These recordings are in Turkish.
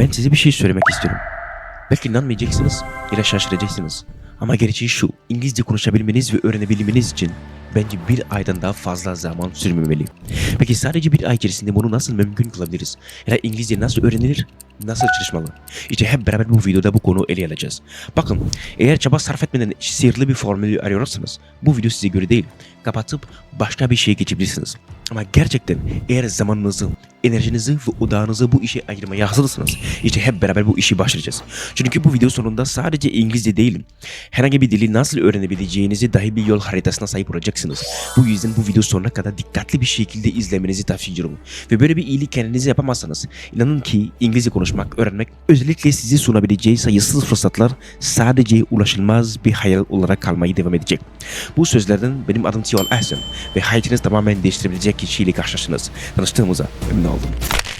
Ben size bir şey söylemek istiyorum. Belki inanmayacaksınız ya da şaşıracaksınız. Ama gerçeği şu, İngilizce konuşabilmeniz ve öğrenebilmeniz için bence bir aydan daha fazla zaman sürmemeli. Peki sadece bir ay içerisinde bunu nasıl mümkün kılabiliriz? Ya da İngilizce nasıl öğrenilir? Nasıl çalışmalı? İşte hep beraber bu videoda bu konu ele alacağız. Bakın eğer çaba sarf etmeden sihirli bir formülü arıyorsanız bu video size göre değil. Kapatıp başka bir şeye geçebilirsiniz. Ama gerçekten eğer zamanınızı, enerjinizi ve odağınızı bu işe ayırmaya hazırsınız. İşte hep beraber bu işi başlayacağız. Çünkü bu video sonunda sadece İngilizce değil, herhangi bir dili nasıl öğrenebileceğinizi dahi bir yol haritasına sahip olacaksınız. Bu yüzden bu video sonuna kadar dikkatli bir şekilde izlemenizi tavsiye ediyorum. Ve böyle bir iyilik kendinize yapamazsanız inanın ki İngilizce konuşmak, öğrenmek özellikle sizi sunabileceği sayısız fırsatlar sadece ulaşılmaz bir hayal olarak kalmayı devam edecek. Bu sözlerden benim adım Tiyol Ahsen ve hayatınızı tamamen değiştirebilecek kişiyle karşılaştınız. Tanıştığımıza memnun oldum.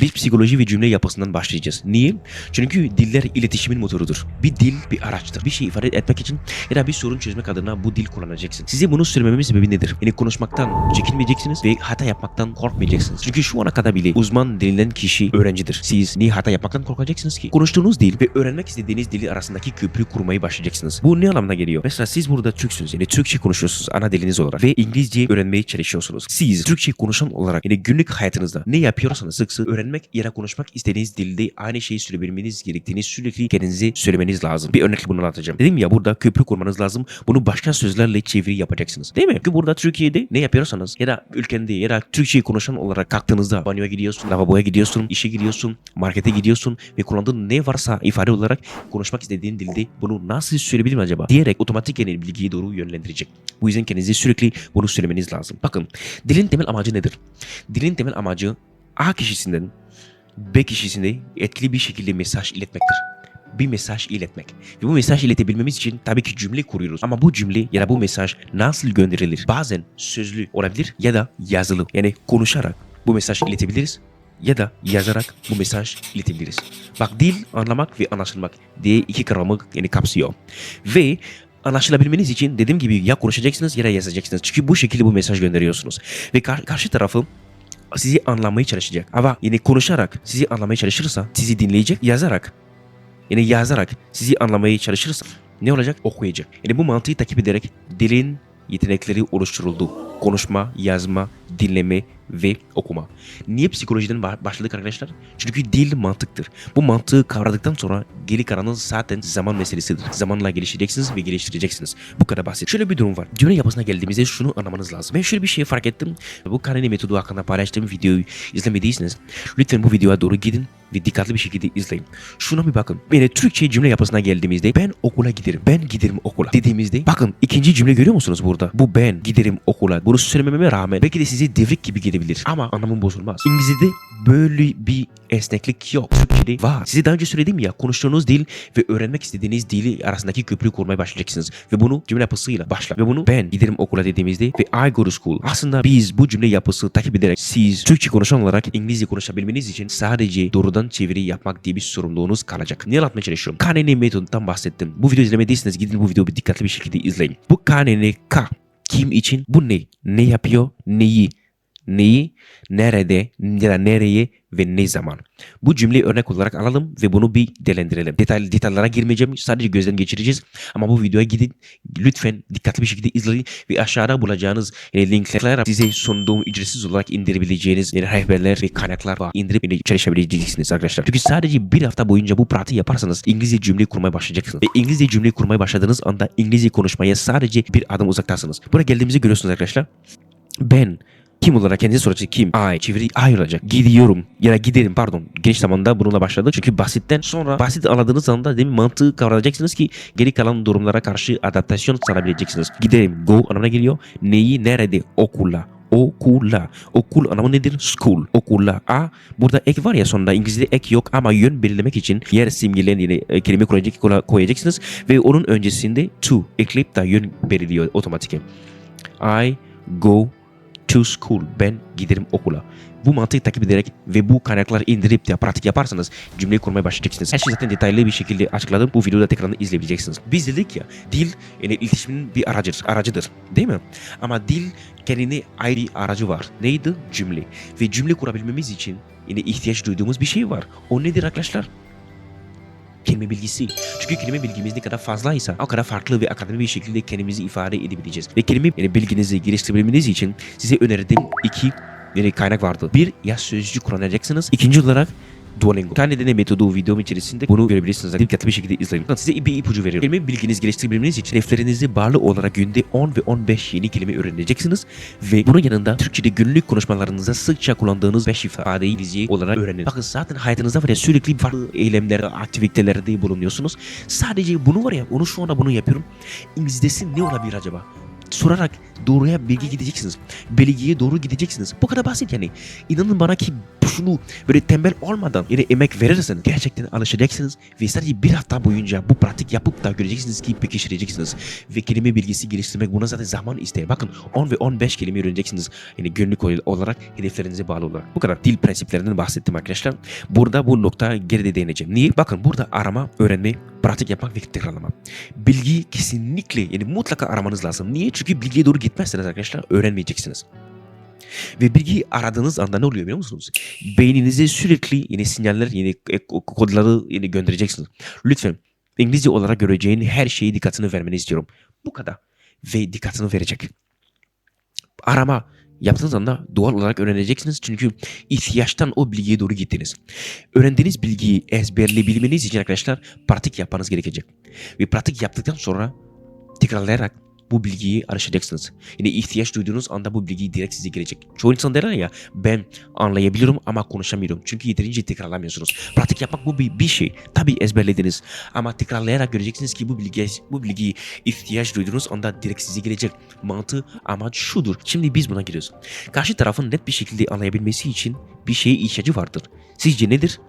Biz psikoloji ve cümle yapısından başlayacağız. Niye? Çünkü diller iletişimin motorudur. Bir dil bir araçtır. Bir şey ifade etmek için ya da bir sorun çözmek adına bu dil kullanacaksın. Size bunu söylememin sebebi nedir? Yani konuşmaktan çekinmeyeceksiniz ve hata yapmaktan korkmayacaksınız. Çünkü şu ana kadar bile uzman denilen kişi öğrencidir. Siz niye hata yapmaktan korkacaksınız ki? Konuştuğunuz dil ve öğrenmek istediğiniz dili arasındaki köprü kurmayı başlayacaksınız. Bu ne anlamına geliyor? Mesela siz burada Türksünüz. Yani Türkçe konuşuyorsunuz ana diliniz olarak ve İngilizce öğrenmeye çalışıyorsunuz. Siz Türkçe konuşan olarak yani günlük hayatınızda ne yapıyorsanız sık sık öğrenmek ya da konuşmak istediğiniz dilde aynı şeyi söyleyebilmeniz gerektiğini sürekli kendinize söylemeniz lazım. Bir örnekle bunu anlatacağım. Dedim ya burada köprü kurmanız lazım. Bunu başka sözlerle çeviri yapacaksınız. Değil mi? Çünkü burada Türkiye'de ne yapıyorsanız ya da ülkende ya da Türkçe konuşan olarak kalktığınızda banyoya gidiyorsun, lavaboya gidiyorsun, işe gidiyorsun, markete gidiyorsun ve kullandığın ne varsa ifade olarak konuşmak istediğin dilde bunu nasıl söyleyebilirim acaba diyerek otomatik yani bilgiye doğru yönlendirecek. Bu yüzden kendinize sürekli bunu söylemeniz lazım. Bakın dilin temel amacı nedir? Dilin temel amacı A kişisinden B kişisine etkili bir şekilde mesaj iletmektir. Bir mesaj iletmek. Ve bu mesaj iletebilmemiz için tabii ki cümle kuruyoruz. Ama bu cümle ya da bu mesaj nasıl gönderilir? Bazen sözlü olabilir ya da yazılı. Yani konuşarak bu mesaj iletebiliriz ya da yazarak bu mesaj iletebiliriz. Bak dil anlamak ve anlaşılmak diye iki kavramı yani kapsıyor. Ve anlaşılabilmeniz için dediğim gibi ya konuşacaksınız ya da yazacaksınız. Çünkü bu şekilde bu mesaj gönderiyorsunuz. Ve kar- karşı tarafı sizi anlamaya çalışacak. Ama yine konuşarak sizi anlamaya çalışırsa sizi dinleyecek, yazarak yani yazarak sizi anlamaya çalışırsa ne olacak? Okuyacak. Yani bu mantığı takip ederek dilin yetenekleri oluşturuldu. Konuşma, yazma, dinleme ve okuma. Niye psikolojiden ba- başladık arkadaşlar? Çünkü dil mantıktır. Bu mantığı kavradıktan sonra geri kalanın zaten zaman meselesidir. Zamanla geliştireceksiniz ve geliştireceksiniz. Bu kadar basit. Şöyle bir durum var. Cümle yapısına geldiğimizde şunu anlamanız lazım. Ben şöyle bir şey fark ettim. Bu Kanani metodu hakkında paylaştığım videoyu izlemediyseniz lütfen bu videoya doğru gidin ve dikkatli bir şekilde izleyin. Şuna bir bakın. Yani Türkçe cümle yapısına geldiğimizde ben okula giderim. Ben giderim okula dediğimizde bakın ikinci cümle görüyor musunuz burada? Bu ben giderim okula. Bunu söylememe rağmen belki de size devrik gibi gelebilir ama anlamın bozulmaz. İngilizce'de böyle bir esneklik yok. Türkçe'de var. Size daha önce söyledim ya konuştuğunuz dil ve öğrenmek istediğiniz dili arasındaki köprüyü kurmaya başlayacaksınız. Ve bunu cümle yapısıyla başla. Ve bunu ben giderim okula dediğimizde ve I go to school. Aslında biz bu cümle yapısı takip ederek siz Türkçe konuşan olarak İngilizce konuşabilmeniz için sadece doğrudan çeviri yapmak diye bir sorumluluğunuz kalacak. Ne anlatmaya çalışıyorum? KNN metodundan bahsettim. Bu videoyu izlemediyseniz gidin bu videoyu dikkatli bir şekilde izleyin. Bu KNNK kim için? Bu ne? Ne yapıyor? Neyi? Neyi, nerede nereye ve ne zaman. Bu cümleyi örnek olarak alalım ve bunu bir değerlendirelim. Detaylı detaylara girmeyeceğim. Sadece gözden geçireceğiz. Ama bu videoya gidin. Lütfen dikkatli bir şekilde izleyin ve aşağıda bulacağınız e, linkler size sunduğum ücretsiz olarak indirebileceğiniz e, rehberler ve kaynaklar var. İndirip e, çalışabileceksiniz arkadaşlar. Çünkü sadece bir hafta boyunca bu pratiği yaparsanız İngilizce cümle kurmaya başlayacaksınız. Ve İngilizce cümle kurmaya başladığınız anda İngilizce konuşmaya sadece bir adım uzaktasınız. Buraya geldiğimizi görüyorsunuz arkadaşlar. Ben kim olarak kendisi soracak kim? I. Çeviri I olacak. Gidiyorum ya da giderim pardon. Geniş zamanda bununla başladı. Çünkü basitten sonra basit anladığınız anda değil mi mantığı kavrayacaksınız ki geri kalan durumlara karşı adaptasyon sağlayabileceksiniz. Giderim. Go anlamına geliyor. Neyi nerede? Okula okula. Okul anlamı nedir? School. Okula. A. Burada ek var ya sonunda İngilizce'de ek yok ama yön belirlemek için yer simgelerini e, kelime koyacak, koyacaksınız ve onun öncesinde to ekleyip de yön belirliyor otomatik. I go to school. Ben giderim okula. Bu mantığı takip ederek ve bu kaynakları indirip de pratik yaparsanız cümleyi kurmaya başlayacaksınız. Her şeyi zaten detaylı bir şekilde açıkladım. Bu videoda tekrarını izleyebileceksiniz. Biz dedik ya dil yani iletişimin bir aracıdır, aracıdır. Değil mi? Ama dil kendine ayrı aracı var. Neydi? Cümle. Ve cümle kurabilmemiz için yine ihtiyaç duyduğumuz bir şey var. O nedir arkadaşlar? Kelime bilgisi. Çünkü kelime bilgimiz ne kadar fazlaysa o kadar farklı ve akademik bir şekilde kendimizi ifade edebileceğiz. Ve kelime yani bilginizi geliştirebilmeniz için size önerdiğim iki yani kaynak vardı. Bir ya sözcük kullanacaksınız. İkinci olarak Duolingo. Bir tane deney metodu videom içerisinde bunu görebilirsiniz. Dikkatli bir şekilde izleyin. Bakın Size bir ipucu veriyorum. Kelime bilginizi geliştirebilmeniz için hedeflerinize bağlı olarak günde 10 ve 15 yeni kelime öğreneceksiniz. Ve bunun yanında Türkçe'de günlük konuşmalarınızda sıkça kullandığınız 5 ifadeyi İngilizce olarak öğrenin. Bakın zaten hayatınızda var ya sürekli farklı eylemlerde, aktivitelerde bulunuyorsunuz. Sadece bunu var ya, onu şu anda bunu yapıyorum. İngilizcesi ne olabilir acaba? sorarak doğruya bilgi gideceksiniz. Bilgiye doğru gideceksiniz. Bu kadar basit yani. İnanın bana ki şunu böyle tembel olmadan yine emek verirseniz gerçekten alışacaksınız ve sadece bir hafta boyunca bu pratik yapıp da göreceksiniz ki pekiştireceksiniz. Ve kelime bilgisi geliştirmek buna zaten zaman ister. Bakın 10 ve 15 kelime öğreneceksiniz. Yani günlük olarak hedeflerinize bağlı olarak. Bu kadar dil prensiplerinden bahsettim arkadaşlar. Burada bu nokta geride değineceğim. Niye? Bakın burada arama, öğrenme, pratik yapmak ve tekrarlama. Bilgi kesinlikle yani mutlaka aramanız lazım. Niye? Çünkü bilgiye doğru gitmezseniz arkadaşlar öğrenmeyeceksiniz. Ve bilgi aradığınız anda ne oluyor biliyor musunuz? Beyninize sürekli yeni sinyaller, yeni kodları yeni göndereceksiniz. Lütfen İngilizce olarak göreceğin her şeyi dikkatini vermeni istiyorum. Bu kadar. Ve dikkatini verecek. Arama yaptığınız anda doğal olarak öğreneceksiniz. Çünkü ihtiyaçtan o bilgiye doğru gittiniz. Öğrendiğiniz bilgiyi ezberleyebilmeniz için arkadaşlar pratik yapmanız gerekecek. Ve pratik yaptıktan sonra tekrarlayarak bu bilgiyi araştıracaksınız. Yine ihtiyaç duyduğunuz anda bu bilgi direkt size gelecek. Çoğu insan derler ya ben anlayabiliyorum ama konuşamıyorum. Çünkü yeterince tekrarlamıyorsunuz. Pratik yapmak bu bir, bir şey. Tabi ezberlediniz ama tekrarlayarak göreceksiniz ki bu bilgi bu bilgiyi ihtiyaç duyduğunuz anda direkt size gelecek. Mantığı amaç şudur. Şimdi biz buna giriyoruz. Karşı tarafın net bir şekilde anlayabilmesi için bir şeye ihtiyacı vardır. Sizce nedir?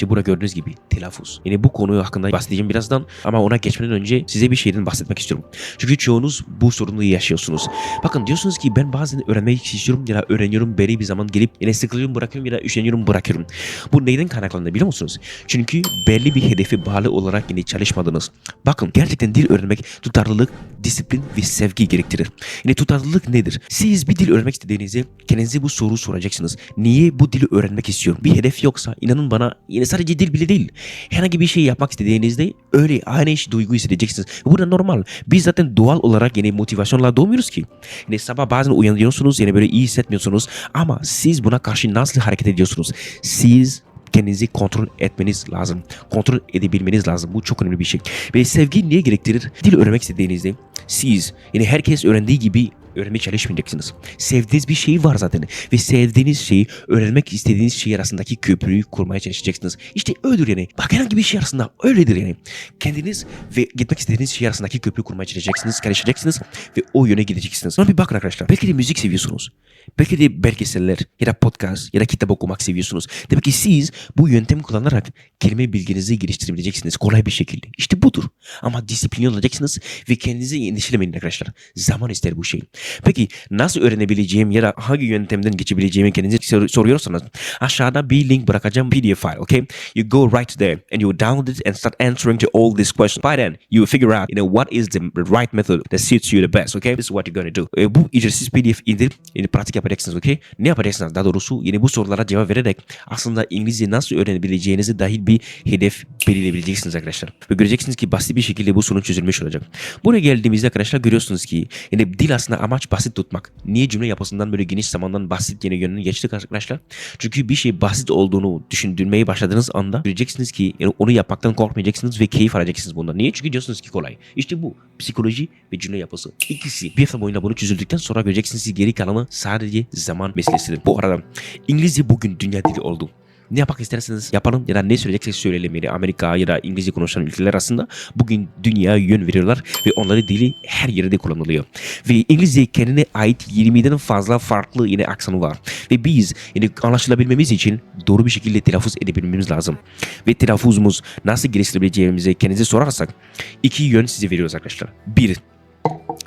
İşte burada gördüğünüz gibi telaffuz. Yine bu konu hakkında bahsedeceğim birazdan ama ona geçmeden önce size bir şeyden bahsetmek istiyorum. Çünkü çoğunuz bu sorunu yaşıyorsunuz. Bakın diyorsunuz ki ben bazen öğrenmek istiyorum ya da öğreniyorum belli bir zaman gelip yine sıkılıyorum bırakıyorum ya da üşeniyorum bırakıyorum. Bu neyden kaynaklanıyor biliyor musunuz? Çünkü belli bir hedefe bağlı olarak yine çalışmadınız. Bakın gerçekten dil öğrenmek tutarlılık, disiplin ve sevgi gerektirir. Yine tutarlılık nedir? Siz bir dil öğrenmek istediğinizde kendinize bu soru soracaksınız. Niye bu dili öğrenmek istiyorum? Bir hedef yoksa inanın bana yine sadece dil bile değil. Herhangi bir şey yapmak istediğinizde öyle aynı iş duygu hissedeceksiniz. Bu da normal. Biz zaten doğal olarak yine motivasyonla doğmuyoruz ki. Yine sabah bazen uyanıyorsunuz yine böyle iyi hissetmiyorsunuz ama siz buna karşı nasıl hareket ediyorsunuz? Siz kendinizi kontrol etmeniz lazım. Kontrol edebilmeniz lazım. Bu çok önemli bir şey. Ve sevgi niye gerektirir? Dil öğrenmek istediğinizde siz yani herkes öğrendiği gibi öğrenmeye çalışmayacaksınız. Sevdiğiniz bir şey var zaten ve sevdiğiniz şeyi öğrenmek istediğiniz şey arasındaki köprüyü kurmaya çalışacaksınız. İşte öyledir yani. Bak herhangi bir şey arasında öyledir yani. Kendiniz ve gitmek istediğiniz şey arasındaki köprüyü kurmaya çalışacaksınız, çalışacaksınız ve o yöne gideceksiniz. Sonra bir bakın arkadaşlar. Belki de müzik seviyorsunuz. Belki de belgeseller ya da podcast ya da kitap okumak seviyorsunuz. Demek ki siz bu yöntemi kullanarak kelime bilginizi geliştirebileceksiniz kolay bir şekilde. İşte budur. Ama disiplinli olacaksınız ve kendinizi endişelemeyin arkadaşlar. Zaman ister bu şey. Peki nasıl öğrenebileceğim ya da hangi yöntemden geçebileceğimi kendinize sor- soruyorsanız aşağıda bir link bırakacağım PDF file, okay? You go right there and you download it and start answering to all these questions. By then, you figure out, you know, what is the right method that suits you the best, okay? This is what you're gonna do. E, bu ücretsiz PDF indirip yani pratik yapacaksınız, okay? Ne yapacaksınız? Daha doğrusu yine bu sorulara cevap vererek aslında İngilizce nasıl öğrenebileceğinizi dahil bir hedef belirleyebileceksiniz arkadaşlar. Ve göreceksiniz ki basit bir şekilde bu sorun çözülmüş olacak. Buraya geldiğimizde arkadaşlar görüyorsunuz ki yani dil aslında amaç basit tutmak. Niye cümle yapısından böyle geniş zamandan basit yine yönünü geçtik arkadaşlar? Çünkü bir şey basit olduğunu düşündürmeye başladığınız anda göreceksiniz ki yani onu yapmaktan korkmayacaksınız ve keyif alacaksınız bundan. Niye? Çünkü diyorsunuz ki kolay. İşte bu psikoloji ve cümle yapısı. İkisi bir hafta boyunca bunu çözüldükten sonra göreceksiniz ki geri kalanı sadece zaman meselesidir. Bu arada İngilizce bugün dünya dili oldu ne yapmak isterseniz yapalım ya da ne söyleyecekseniz söyleyelim. Yani Amerika ya da İngilizce konuşan ülkeler aslında bugün dünyaya yön veriyorlar ve onları dili her yerde kullanılıyor. Ve İngilizce kendine ait 20'den fazla farklı yine aksanı var. Ve biz yani anlaşılabilmemiz için doğru bir şekilde telaffuz edebilmemiz lazım. Ve telaffuzumuz nasıl geliştirebileceğimizi kendinize sorarsak iki yön size veriyoruz arkadaşlar. Bir,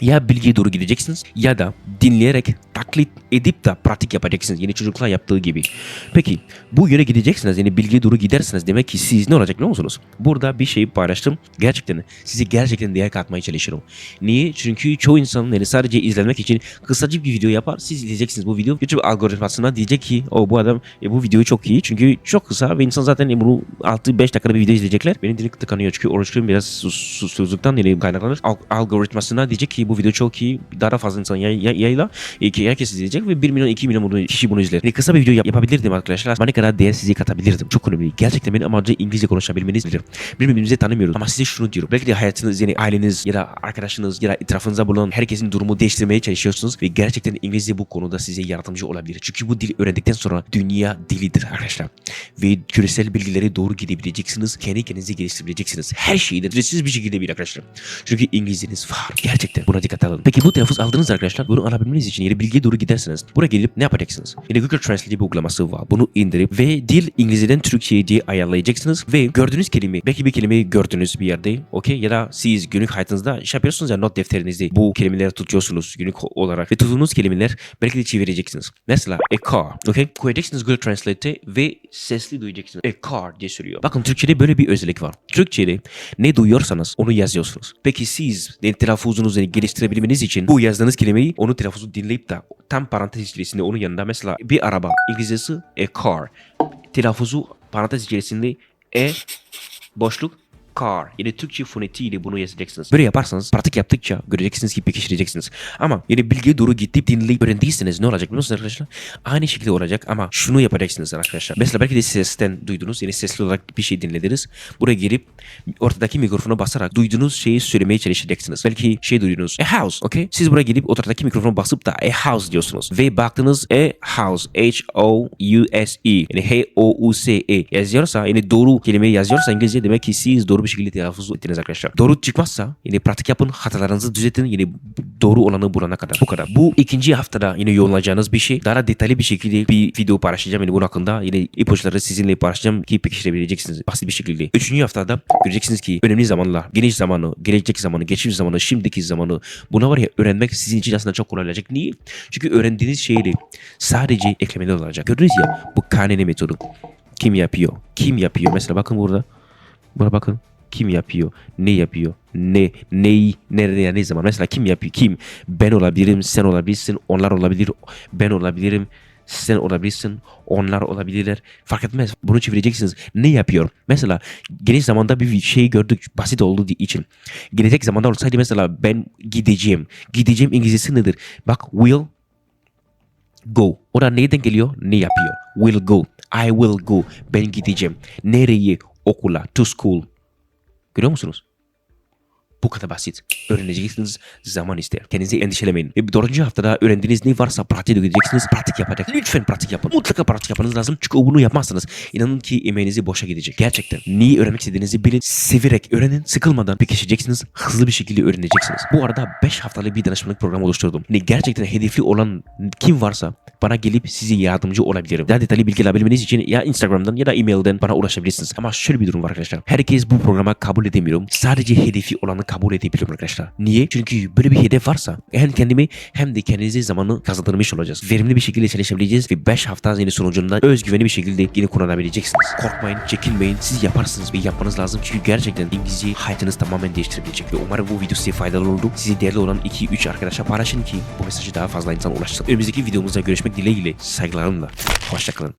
ya bilgiye doğru gideceksiniz ya da dinleyerek taklit edip de pratik yapacaksınız. Yeni çocuklar yaptığı gibi. Peki bu yöne gideceksiniz. Yani bilgiye doğru gidersiniz. Demek ki siz ne olacak biliyor musunuz? Burada bir şeyi paylaştım. Gerçekten size gerçekten değer katmaya çalışıyorum. Niye? Çünkü çoğu insan yani sadece izlemek için kısacık bir video yapar. Siz izleyeceksiniz bu video. YouTube algoritmasına diyecek ki o bu adam e, bu video çok iyi. Çünkü çok kısa ve insan zaten e, bunu 6-5 dakikada bir video izleyecekler. Benim dilim tıkanıyor çünkü oruçluyum biraz sus, susuzluktan yani kaynaklanır. Al- algoritmasına diyecek ki bu video çok iyi. Daha fazla insan yay, yay, yayla. E, ki herkes izleyecek ve 1 milyon 2 milyon bunu, kişi bunu izler. Yani kısa bir video yap- yapabilirdim arkadaşlar. Ama ne kadar değer size katabilirdim. Çok önemli. Gerçekten benim amacım İngilizce konuşabilmeniz bilir. Birbirimizi tanımıyoruz. Ama size şunu diyorum. Belki de hayatınız yani aileniz ya da arkadaşınız ya da etrafınızda bulunan herkesin durumu değiştirmeye çalışıyorsunuz ve gerçekten İngilizce bu konuda size yardımcı olabilir. Çünkü bu dili öğrendikten sonra dünya dilidir arkadaşlar. Ve küresel bilgileri doğru gidebileceksiniz. Kendi kendinizi geliştirebileceksiniz. Her şeyi de ücretsiz bir şekilde bir arkadaşlar. Çünkü İngilizceniz var. Gerçekten buna dikkat alın. Peki bu telaffuz aldınız arkadaşlar. Bunu alabilmeniz için yeni bilgiye doğru giderseniz buraya gelip ne yapacaksınız? Yine Google Translate bir uygulaması var. Bunu indirip ve dil İngilizceden Türkçe'ye diye ayarlayacaksınız ve gördüğünüz kelime belki bir kelimeyi gördünüz bir yerde okey ya da siz günlük hayatınızda şey yapıyorsunuz ya not defterinizde bu kelimeleri tutuyorsunuz günlük olarak ve tuttuğunuz kelimeler belki de çevireceksiniz. Mesela a car okey koyacaksınız Google Translate'e ve sesli duyacaksınız. A car diye söylüyor. Bakın Türkçe'de böyle bir özellik var. Türkçe'de ne duyuyorsanız onu yazıyorsunuz. Peki siz telaffuzunuzu geliştirebilmeniz için bu yazdığınız kelimeyi onu telaffuzu dinleyip de tam parantez içerisinde onun yanında mesela bir araba İngilizcesi a car. Telaffuzu parantez içerisinde e boşluk car. Yani Türkçe fonetiğiyle bunu yazacaksınız. Böyle yaparsanız pratik yaptıkça göreceksiniz ki pekiştireceksiniz. Ama yani bilgiye doğru gidip dinleyip öğrendiyseniz ne olacak biliyor musunuz arkadaşlar? Aynı şekilde olacak ama şunu yapacaksınız arkadaşlar. Mesela belki de sesten duydunuz. Yani sesli olarak bir şey dinlediniz. Buraya girip ortadaki mikrofona basarak duyduğunuz şeyi söylemeye çalışacaksınız. Belki şey duydunuz. A house. Okay? Siz buraya gelip ortadaki mikrofona basıp da a house diyorsunuz. Ve baktınız a house. H-O-U-S-E. Yani H-O-U-S-E yazıyorsa yani doğru kelimeyi yazıyorsa İngilizce demek ki siz doğru bir şekilde telaffuz ettiniz arkadaşlar. Doğru çıkmazsa yine pratik yapın, hatalarınızı düzeltin. Yine doğru olanı bulana kadar. Bu kadar. Bu ikinci haftada yine yoğunlayacağınız bir şey. Daha detaylı bir şekilde bir video paylaşacağım. Yani bunun hakkında yine ipuçları sizinle paylaşacağım ki pekiştirebileceksiniz basit bir şekilde. Üçüncü haftada göreceksiniz ki önemli zamanlar, geniş zamanı, gelecek zamanı, geçmiş zamanı, şimdiki zamanı buna var ya öğrenmek sizin için aslında çok kolaylaşacak. Niye? Çünkü öğrendiğiniz şeyleri sadece eklemeler olacak. Gördünüz ya bu KNN metodu. Kim yapıyor? Kim yapıyor? Mesela bakın burada. Buna bakın. Kim yapıyor? Ne yapıyor? Ne? Neyi? Nerede? Ne zaman? Mesela kim yapıyor? Kim? Ben olabilirim, sen olabilirsin, onlar olabilir, ben olabilirim, sen olabilirsin, onlar olabilirler. Fark etmez. Bunu çevireceksiniz. Ne yapıyor? Mesela geniş zamanda bir şey gördük. Basit olduğu için. Gelecek zamanda olsaydı mesela ben gideceğim. Gideceğim İngilizcesi nedir? Bak will go. O da neyden geliyor? Ne yapıyor? Will go. I will go. Ben gideceğim. Nereye? Okula. To school. Görüyor musunuz? Bu kadar basit. Öğreneceksiniz zaman ister. Kendinizi endişelemeyin. Ve dördüncü haftada öğrendiğiniz ne varsa pratiğe dökeceksiniz. Pratik yapacak. Lütfen pratik yapın. Mutlaka pratik yapmanız lazım. Çünkü bunu yapmazsanız inanın ki emeğinizi boşa gidecek. Gerçekten. Neyi öğrenmek istediğinizi bilin. Severek öğrenin. Sıkılmadan pekişeceksiniz. Hızlı bir şekilde öğreneceksiniz. Bu arada 5 haftalık bir danışmanlık programı oluşturdum. Yani gerçekten hedefli olan kim varsa bana gelip size yardımcı olabilirim. Daha detaylı bilgi alabilmeniz için ya Instagram'dan ya da e-mailden bana ulaşabilirsiniz. Ama şöyle bir durum var arkadaşlar. Herkes bu programa kabul edemiyorum. Sadece hedefi olanı kabul edebiliyorum arkadaşlar. Niye? Çünkü böyle bir hedef varsa hem kendimi hem de kendinize zamanı kazandırmış olacağız. Verimli bir şekilde çalışabileceğiz ve 5 hafta yine sonucunda özgüvenli bir şekilde yine kullanabileceksiniz. Korkmayın, çekinmeyin. Siz yaparsınız ve yapmanız lazım. Çünkü gerçekten İngilizce hayatınızı tamamen değiştirebilecek. Ve umarım bu video size faydalı oldu. Size değerli olan 2-3 arkadaşa paylaşın ki bu mesajı daha fazla insana ulaşsın. Önümüzdeki videomuzda görüşmek dileğiyle. Saygılarımla. Hoşçakalın.